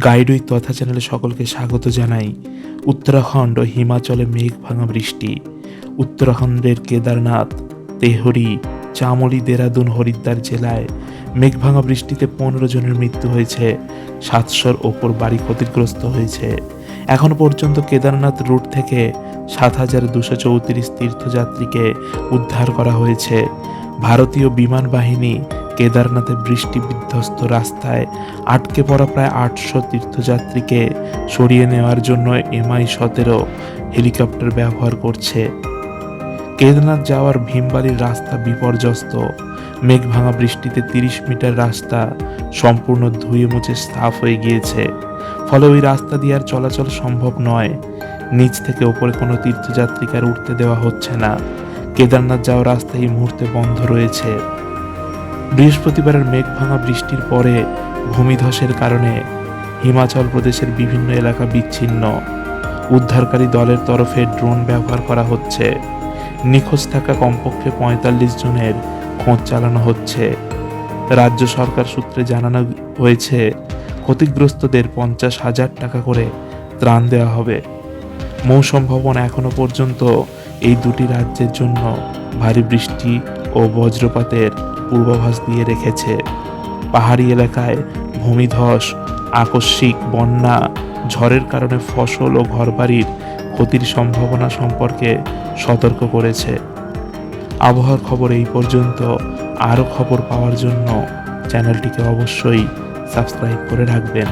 গাইডুই তথা চ্যানেলে সকলকে স্বাগত জানাই। উত্তরাখণ্ড ও হিমাচলে মেঘ ভাঙা বৃষ্টি, উত্তরাখণ্ডের কেদারনাথ, তেহরি, চামলি, দেরাদুন, হরিদ্বার জেলায় মেঘ ভাঙা বৃষ্টিতে পনেরো জনের মৃত্যু হয়েছে, সাতশোর ওপর বাড়ি ক্ষতিগ্রস্ত হয়েছে। এখন পর্যন্ত কেদারনাথ রুট থেকে সাত হাজার দুশো চৌত্রিশ তীর্থযাত্রীকে উদ্ধার করা হয়েছে। ভারতীয় বিমান বাহিনী কেদারনাথে বৃষ্টি বিধ্বস্ত রাস্তায় আটকে পড়া প্রায় আটশো তীর্থযাত্রীকে সরিয়ে নেওয়ার জন্য এমআই সতেরো হেলিকপ্টার ব্যবহার করছে। কেদারনাথ যাওয়ার ভীমবাড়ির রাস্তা বিপর্যস্ত। মেঘ ভাঙা বৃষ্টিতে তিরিশ মিটার রাস্তা সম্পূর্ণ ধুয়ে মুছে সাফ হয়ে গিয়েছে। ফলে ওই রাস্তা দিয়ে আর চলাচল সম্ভব নয়। নিচ থেকে ওপরে কোনো তীর্থযাত্রীকে আর উঠতে দেওয়া হচ্ছে না। কেদারনাথ যাওয়ার রাস্তা এই মুহূর্তে বন্ধ রয়েছে। বৃহস্পতিবারের মেঘ ভাঙা বৃষ্টির পরে ভূমিধসের কারণে হিমাচল প্রদেশের বিভিন্ন এলাকা বিচ্ছিন্ন। উদ্ধারকারী দলের তরফে ড্রোন ব্যবহার করা হচ্ছে। নিখোঁজ থাকা কমপক্ষে পঁয়তাল্লিশ জনের খোঁজ চালানো হচ্ছে। রাজ্য সরকার সূত্রে জানানো হয়েছে, ক্ষতিগ্রস্তদের পঞ্চাশ হাজার টাকা করে ত্রাণ দেওয়া হবে। মৌসুম ভবন এখনও পর্যন্ত এই দুটি রাজ্যের জন্য ভারী বৃষ্টি ও বজ্রপাতের পূর্বাভাস দিয়ে রেখেছে। পাহাড়ি এলাকায় ভূমিধস, আকস্মিক বন্যা, ঝড়ের কারণে ফসল ও ঘরবাড়ির ক্ষতির সম্ভাবনা সম্পর্কে সতর্ক করেছে। আবহাওয়ার খবর এই পর্যন্ত। আরও খবর পাওয়ার জন্য চ্যানেলটিকে অবশ্যই সাবস্ক্রাইব করে রাখবেন।